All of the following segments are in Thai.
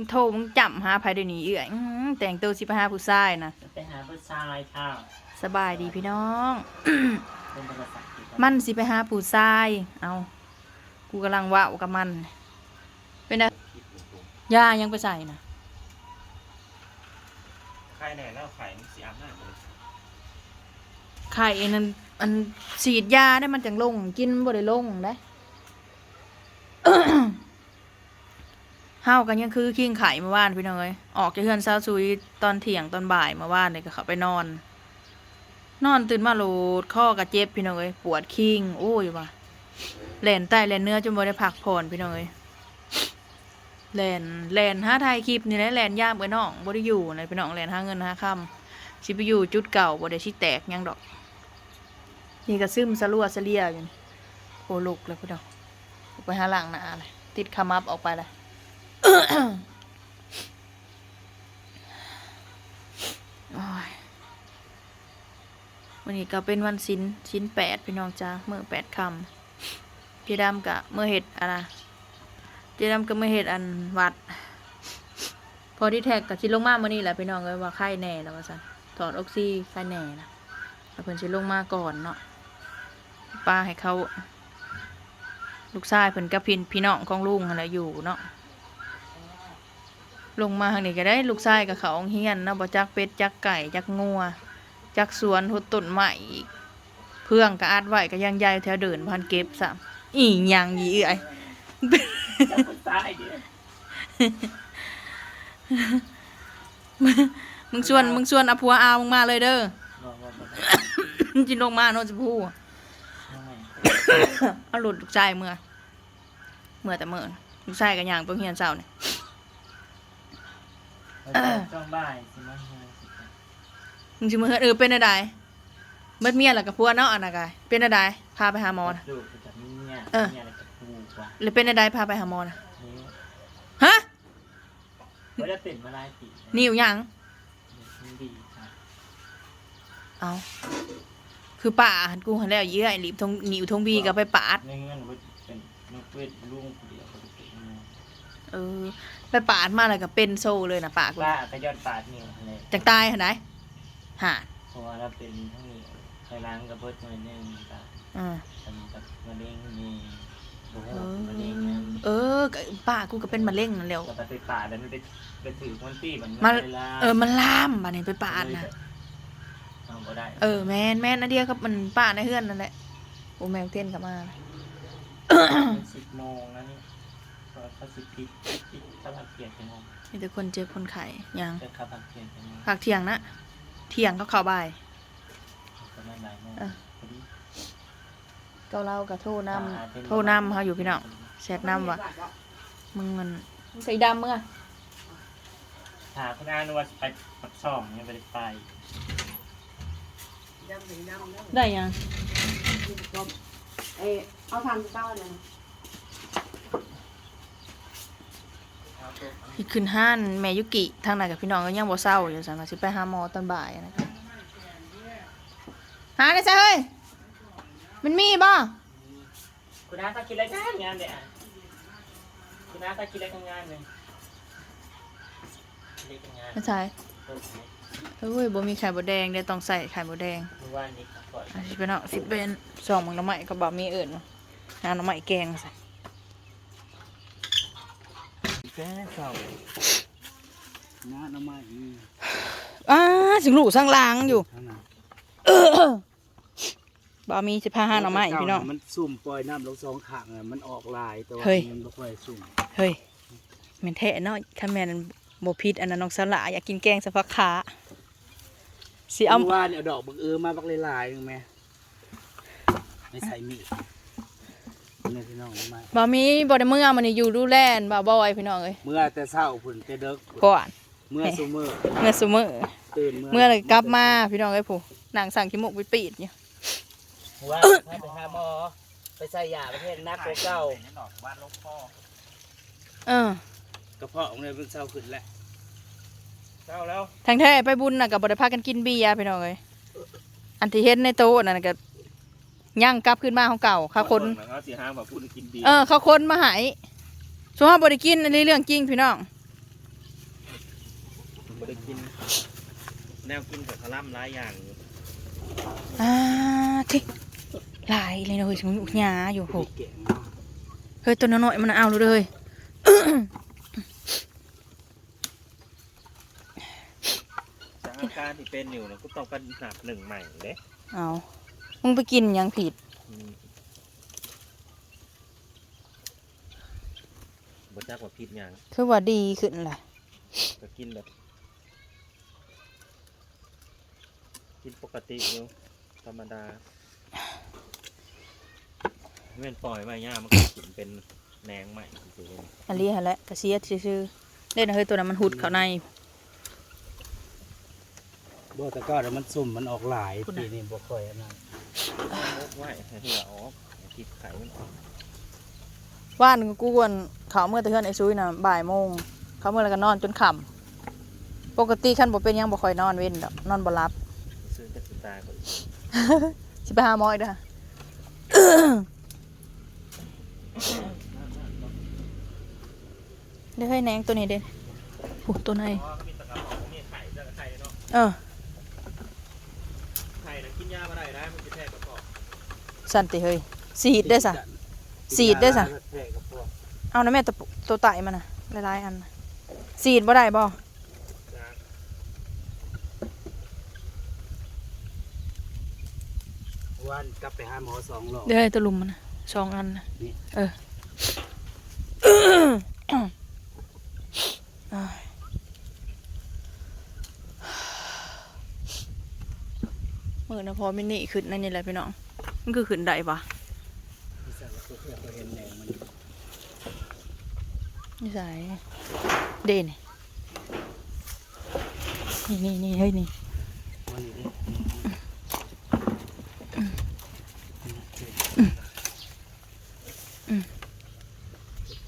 มึงโทรมึงจำหาไผเดี๋ยวนี้เอื้อยอื้อแต่งตัวสิไปหาผู้ชายนะไปหาผู้ชายค่ะสบายดีพี่น้อง เป็นภาษาอังกฤษมันสิไปหาผู้ชาย เอากูกำลังเว่าวกับมัน เป็นไงยายังไปใส่นะใครแน่แล้วไข่มันสีอาบน้ำเลยไข่อันนั้นอันฉีดยาได้มันจังลง กินบ่ได้ลงได้ เฮากันยังคือคิงไข่เมื่อวานพี่น้องเอ้ยออกจากเฮือนซาซุยตอนเที่ยงตอนบ่ายเมื่อวานเลยก็เข้าไปนอน นอนตื่นมาโหลดข้อกระเจ็บพี่น้องเอ้ยปวดคิงโอ้ยว่ะแหลนใต้แหลนเนื้อจนบ่ได้พักผ่อนพี่น้องเอ้ยแหลนแหลนหาถ่ายคลิปนี่แหละแหลนย่ามเอ้ยน้องบ่ได้อยู่เลยพี่น้องแหลนหาเงินหาค่ำสิไปอยู่จุดเก่าบ่ได้สิแตกยังดอก นี่ก็ซึมสะลัวสะเลียอยู่นี่โอ้ลุกแล้วพี่น้องไปหาหลังหน้าเลยติดขมับออกไปเลย วันนี้ก็เป็นวันสินสินแปดพี่น้องจ้าเมื่อแปดคำเจดำกะเมื่อเห็ดอะไรเจดำก็เมื่อเห็ดอันวัด พอที่แท็กกับชิลงมาเมื่อนี้แหละพี่น้องเลยว่าไข้แน่แล้วว่าสันถอดออกซิไข้แน่นะแล้วเพิ่นชิลงมาก่อนเนาะป้าให้เขา ลูกชายเพิ่นกับพี่พี่น้องของลุงอะไรอยู่เนาะ ลงมาทางนี้ก็ได้ลูกชายกับเขาเฮียนนะบ่จักเป็ดจักไก่จักงัวจักสวนหุดต้นไม้อีก เพื่องก็อัดไว้ก็ยังใหญ่แถวเดินพันเก็บซะอีหยังอีเอ้ยมึงชวนมึงชวนอาผัวอามึงมาเลยเด้อจิลงมาโนจะพูดว่าเอาหลุดลูกชายเมื่อ เมื่อแต่เมื่อลูกชายก็ย่างไปเฮียนเช้าเนี่ไม่ช่วงบ่ายสิมาเฮาสิค่ะมึงสิมาเฮือนเออเป็นอะไรเบิดเมียแล้วกับผัวเนาะอันน่ะกายเป็นอะไรพาไปหาหมอนะ ลูกจะมีเนี่ยเออเนี่ยอะไรกับกูกว่าหรือเป็นอะไรพาไปหาหมอนะนี่ฮะเขาจะติดมาหลายปีนิ่วยังมันดีค่ะเอาคือป่าหันกูหันแล้วเยื่อไอ้หลีบทงหนิวทงบีก็ไปปาด ในเงื่อนว่าเป็นนกเวทลุงคนเดียวเขาจะเป็นยังไงเออ ไปปาดมาแล้วก็เป็นโซเลยนะปากกูว่าขยอดปาดนิ้วเลยจังตายหันไหนหาเพราะว่าเราเป็นทั้งนี้เคยล้างกับเบิดมือหนึ่งกับอ่า ทำกับมะเร็งมีโอ้โหเออมะเร็งนะเออก็ป้ากูก็เป็นมะเร็งนั่นแหล้ว แต่ไปป่าแล้วมันไปไปถือมันตี้มันมันเวลาเออ มันลามบานี่ไปปาดนะเอาบ่ได้เออแมนแมนนะเดียวครับมันป้าในเฮือนนั่นแหละโอ้แมวเต้นกลับมา สิบโมงแล้วนี่พอเขาสิบพิษพิษ ข้าวผัดเกียรติงงมีแต่คนเจ็บคนไข้ยังจะข้าวผัดเกียรติงงพักเที่ยงนะเที่ยงก็เข้าบ่ายประมาณบ่ายโมงอะพอดีเกาเหล่ากับโทรน้ำโทรน้ำเขาอยู่พี่น้องแชทน้ำว่ะมึงมันมึงใส่ดำมึงอะถามคุณอานุวัฒน์ไปปักช่องยังไม่ได้ไปได้ยัง เออเอาทำเก้าเลย พี่ขึ้นห้านแม่ยุกิทางไหนกับพี่น้องก็ยังบ่เศร้าอยู่สันว่าสิไปหาหมอตอนบ่ายนะครับหาได้ใช่เฮ้ยมันมีบ่คุณอาถ้าคิดอะไรกันงานเดี๋ยวคุณอาถ้าคิดอะไรกันงานเลยคิดอะไรกันงานไม่ใช่เพิ่มไหมเอ้ยบ่มีไข่บดแดงได้ต้องใส่ไข่บดแดงเมื่อวานนี้ครับก่อนอะสิเป็นเอาสิเป็นสองมึงน้ำไม้ก็บ่มีเอิญเนาะหาน้ำไม้แกงใส่ แก้เก่าน้าน้ำมันนี่อ้าสิงลูกสังลางอยู่ข้างหน้าบ่มีสิพาหาหน่อไม้พี่น้อง มันซุ่มปล่อยน้ำลงสองข้างอะมันออกลายแต่ว่าเฮ้ย มันบ่ค่อยซุ่มเฮ้ยแม่นแท้เนาะคันแม่นบ่ผิดอันนั้นน้องสลาอยากกินแกงสะฟักขาสิเอา เมื่อวานเนี่ยเอาดอกบักเออมาบักลายๆนึงแม่ไม่ใส่มีด นี่พี่น้องมาบ่มีบ่ได้เมื่อมันอยู่ดูแลนบ่บ่อยพี่น้องเอ้ยเมื่อแต่เช้าพุ่นแต่เด็กพุ่นก่อนเมื่อซุมื้อเมื่อซุมื้อตื่นเมื่อเลยกลับมาพี่น้องเอ้ยผู้นางสั่งขี้มูกไปปีดอยู่ยว่าไปหาหมอไปใส่ยาประเภทนักเก่าบ้านลูกพ่อเออกระเพาะของเนี่ยเป็นเช้าขึ้นแล้วเจ้าแล้วทางแท้ไปบุญน่ะก็บ่ได้พากันกินเบียร์พี่น้องเอ้ยอันที่เห็นในโต๊ะนั่นนะก็ ย่างกลับขึ้นมาของเก่าเขาคนเขาสีห้ามแบบพูดกินดีเออเขาคนมาใหายส่วนเฮาบ่ได้กินอันนี้เรื่องจริงพี่น้องบ่ได้กิน แนวกินกับคลัมหลายอย่างอยู่อ่าทิหลายเลยนะเฮ้ยสมมุติหยาอยู่โหมีแกงเนาะเฮ้ยตัวน้อยๆมันเอาเลยจากอาการที่เป็นอยู่นะก็ต้องเป็นหนับหนึ่งใหม่เด้เอา มึงไปกินหยังผิดอืมบ่จักว่าผิดหยังคือว่าดีขึ้นแหละก็กินแบบ กินปกติอยู่ธรรมดาเม่นปล่อยไว้ย่ามันก็กินเป็นแหนงใหม่จริงอันนี้ฮะแหละกระเสียซื่อๆเล่นนะเฮ้ยตัวนั้นมันหุดเข้าในบ่แต่ก็เดี๋ยวมันสุ่มมันออกหลายคุณน่ะปีนี้บ่ค่อยอันนั้ ไหวเหือออกคิดไข่มันออกว่านกูกวนเขาเมื่อตะเฮือนไอ้ซุยนะบ่ายโมง เขาเมื่อแล้วก็นอนจนค่ำปกติคันบ่เป็นหยังบ่ค่อยนอนเว้นดอกนอนบ่หลับ ซื้อแต่สุดตายก่อนสิไปหาหมออีกเด้อ เด้อเฮ้ยแนงตัวนี้เด้โอ้ตัวไหน มีตะกร้าของมีไข่ตะไข่เนาะ เออ ไข่นะกินยามาได้ได้มันจะแทกกระเพาะ สั่นติเฮ้ยสีดได้อซะสีดได้ซะแพร่กับพวกเอานะแม่ตัวตัวไตมันน่ะหลายๆอันน่ะสีดบ่ได้บ่ยาวันกลับไปหาหมอสองรอบเด้อเฮ้ยตัวลุมมันน่ะสองอันน่ะนี่เอออ้ายมือนะพอมินี่ขึ้นนั่นนี่แหละพี่น้อง มันคือขึ้นได้ปะที่สั่งตัวเพื่อเขาเห็นแหนงมันนี่สายเด่นนี่นี่นี่เฮ้ยนี่มันนี่ดิ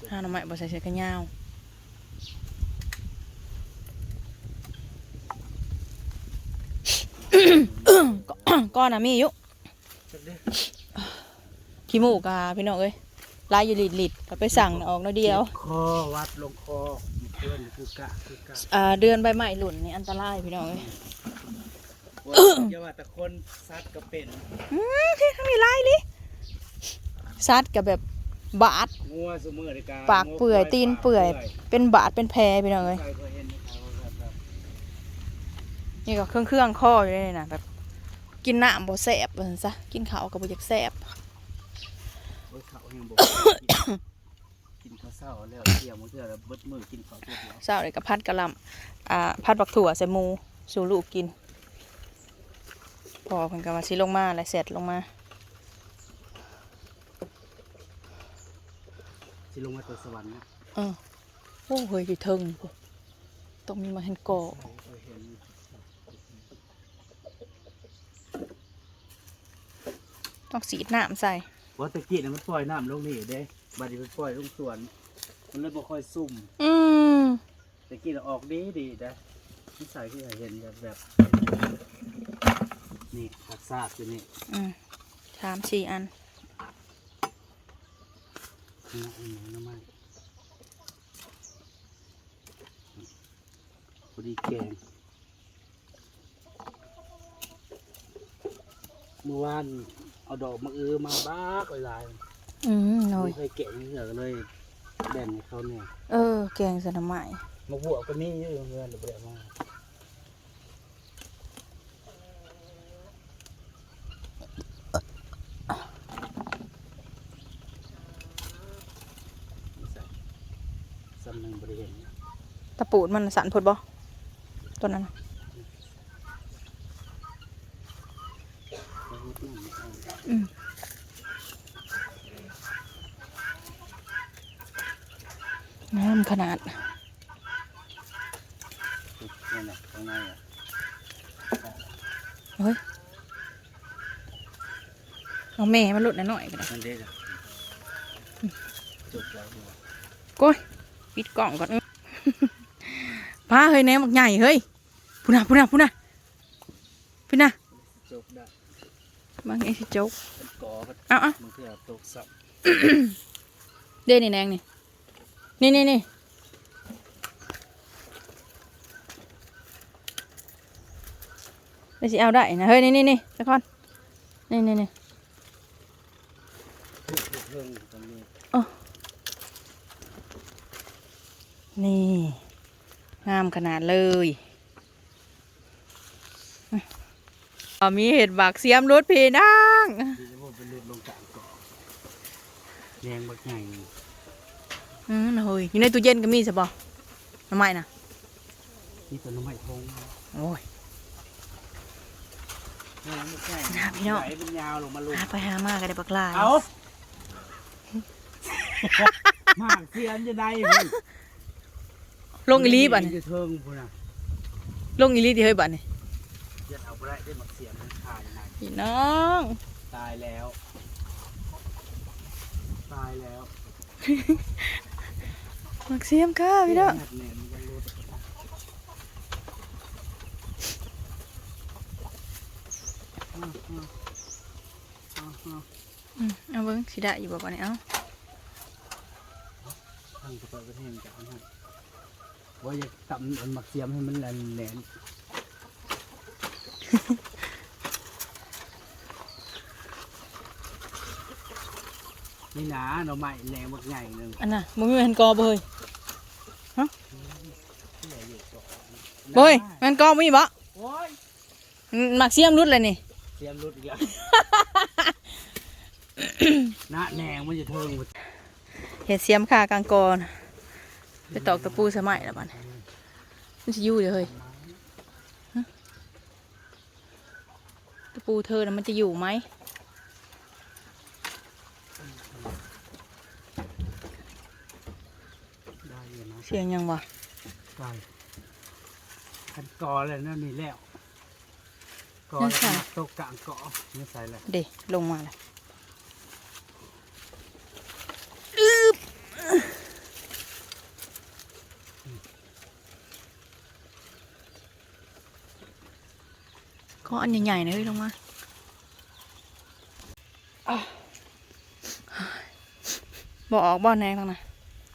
ห้าหน่อไม้บ่ใส่เสื้อกันยาวก้อนน่ะมีอยู่ ขี้หมูกาพี่น้องเอ้ยลายอยู่ลิดลิดๆก็ไปสั่งน่ะออกน้อยเดียว คอวัดลงคอมีเพื่อนคือกะคือกะอ่าเดือนใบไม้หล่นนี่อันตรายพี่น้องเอ้ยว่าอย่าว่าแต่คนซัดก็เป็นอืมที่เขามีลายลิซัดกับแบบบาด งัวเสมอในการปากเปื่อยตีนเปื่อย เป็นบาดเป็นแผลพี่น้องเอ้ยใครเคยเห็นไหมครับว่าแบบนี่ก็เครื่องเครื่องๆข้ออยู่เลยนะแบบ กินน้ำบ่แสบว่าซั่นซะกินข้าวก็บ่อยากแสบโอ้ยเขายังบอกกินข้าวเศร้าแล้วเที่ยวมื้อเที่ยวแล้วเบิดมือกินข้าวตัวเดียวเช้าเลยก็พัดกะหล่ำอ่าพัดบักถั่วใส่หมูสู่ลูกกินพอเพิ่นก็ว่าสิลงมาแล้วเสร็จลงมาสิลงมาตัวสวรรค์นะเออโอ้เฮ้ยอยู่เทิงพุ่นต้องมีมาเห็นกอ เคยเห็น ต้องสีดน้ำใส่ว่าตะกี้น่ะมันปล่อยน้ำลงนี่เด้บัดนี้มันปล่อยลงสวน มันเลยบ่ค่อยซุ่มอืมตะกี้น่ะออกดีดีนะนิสัยที่เห็นแบบแบบ นี่ผักซากอยู่นี่อืมสามสี่อันนี่อันนี้น้ำมันพอดีแกงเมื่อวาน เอาดอกมะอือมาบ้ากหลายๆอืมหน่อยไม่เคยเก็บเหงื่อก็เลยแบ่งให้เขาเนี่ยเออ แกงใส่น้ำไม้มาบวกก็มีเยอะเงินหรือเปล่ามาสำนึงบริเวณนี้ตะปูดมันสันพดบ่ตัวนั้นน่ะ เขาพูดนั่น ไม่เอาอืมน้ำขนาดนี่นะข้างในอะเฮ้ยเอาแม่มันหลุดหน่อยๆก็ได้มันเด็กอะจบแล้วเนี่ยโก้ยปิดกล่องก่อนพาเฮ้ยแหนมบักใหญ่เฮ้ยพูน่ะพูน่ะพูน่ะพูน่ะจ บได้บางไอ้สิโจ๊กเป็นกอมันเอาเอามันคือตกสับเด้นี่แนงนี่ นี่นี่นี่ไปสิเอาได้นะเฮ้ยนี่นี่นี่ตะคอนนี่นี่นี่ทุกเรื่องตรงนี้นี่ งามขนาดเลยอะ มีเห็ดบักเสียมรถพีนั่งที่จะพูดเป็นเลือดลงกลางเกาะแรงบักใหญ่นี่อืมเฮ้ยอยู่ในตู้เย็นก็มีใช่ปะทำไมนะนี่ตัวน้ำไม้ทงโอ้ยแรงบักใหญ่นะพี่น้องไหลเป็นยาวลงมาลงหาไปหามาก็ได้บักลายเอามากเสียนจะได้เพิ่นลงอีลีบันจะเทิงพุ่นน่ะลงอีลีที่เฮ้ยบันนี่เดี๋ยวเอา ไปได้ได้หมักเสียนมันขาดยังไงพี่น้อง ตายแล้ว ตายแล้วบักเสียมค่ะพี่น้องแหน่มันจะหลุดอ้าวอ้าวอ้าวอ้าวอืมเอาเบิ้งสิได้อยู่บ่ปะเนี่ยเอ้าทางกระเป๋าประเทศจะเอาให้ว่าจะตำอันหมักเสียมให้มันแหลนแหลน นี่นะหน่อไม้แหลงบักใหญ่หนึ่งอันน่ะมึงมีแมนกอบ่เฮ้ยฮะบ่เฮ้ยแมนกอมีบ่โอ้ยหมักเสียมรุดเลยนี่ เสียมรุดอีกแล้วหน้าแหนงมันจะเทิงหมดเห็ดเสียมค่ะกลางกอนไปตอกตะปูสมัยแล้วบัดนี้มันสิอยู่เดี๋ยวเฮ้ยฮะตะ ปูเธอน่ะมันจะอยู่ไหมได้อยู่นะเสียงยังวะได้คันกอเลยนั่นนี่แล้วกอแล้วก็มาตกกลางเกาะไม่ใส่เลยเดลงมาเลย ก็อันใหญ่ๆนะเฮ้ยลงมาอ้าวบอกออกบ่อแนงทั้งนะ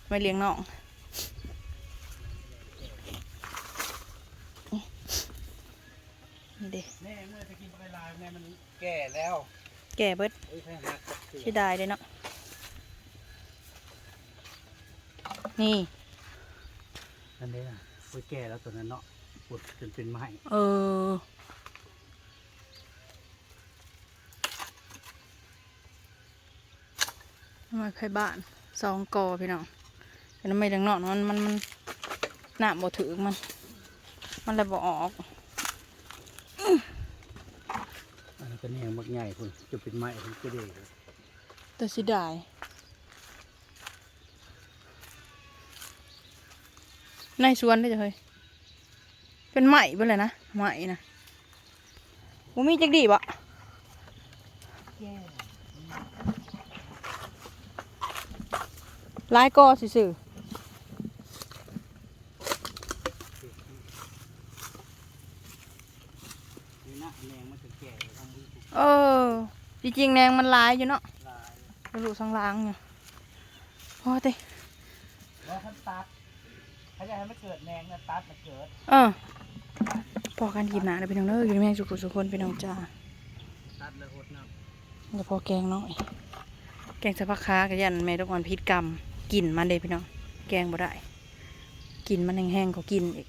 ไม่เลี้ยงน้องนี่เด็แม่เมื่อจะกินเวลาแม่มันแก่แล้ว แก่เบิดเอ้ยให้หักกับเสือที่ได้เลยเนาะนี่นั่นเด้อโอ้ยแก่แล้วตัวนั้นเนาะปวดจนเป็นไม้เออ ไม้ไผ่บ้านสองกอพี่น้องแต่ทำไมดังนอนมันมันมันหนาบ่ถือมัน มันเลยบ่ออกอันนั้นก็แหนงบักใหญ่คุณจะเป็นไม้คุณก็ได้แต่สิได้ในสวนได้อจ้ะเฮ้ยเป็นไหมเบ่เลยนะไหมนะบ่มีจักดีบ่ หลายกอซื่อนี่นะแหนงมันจะแก่แล้วทำบุญทุกๆเออจริงๆแนงมันหลายอยู่เนาะลายกระดูกสังลางอยู่พอเต้ว่าท่านตัดถ้าอยากให้มันเกิดแหนงนะตัดมันเกิด เออพอกันหยิบหนาเลยพี่น้องเด้ออยู่ในแม่งสุขุสุคนพี่น้องจ้าตัดแล้วหดน้ำเดี๋ยวพอแกงน้อยแกงสะพักค้ากับยันแม่ทุกวันพิษกรรม กลิ่นมันเด้พี่น้องแกงบ่ได้กลิ่นมันแห้งๆก็กินอีก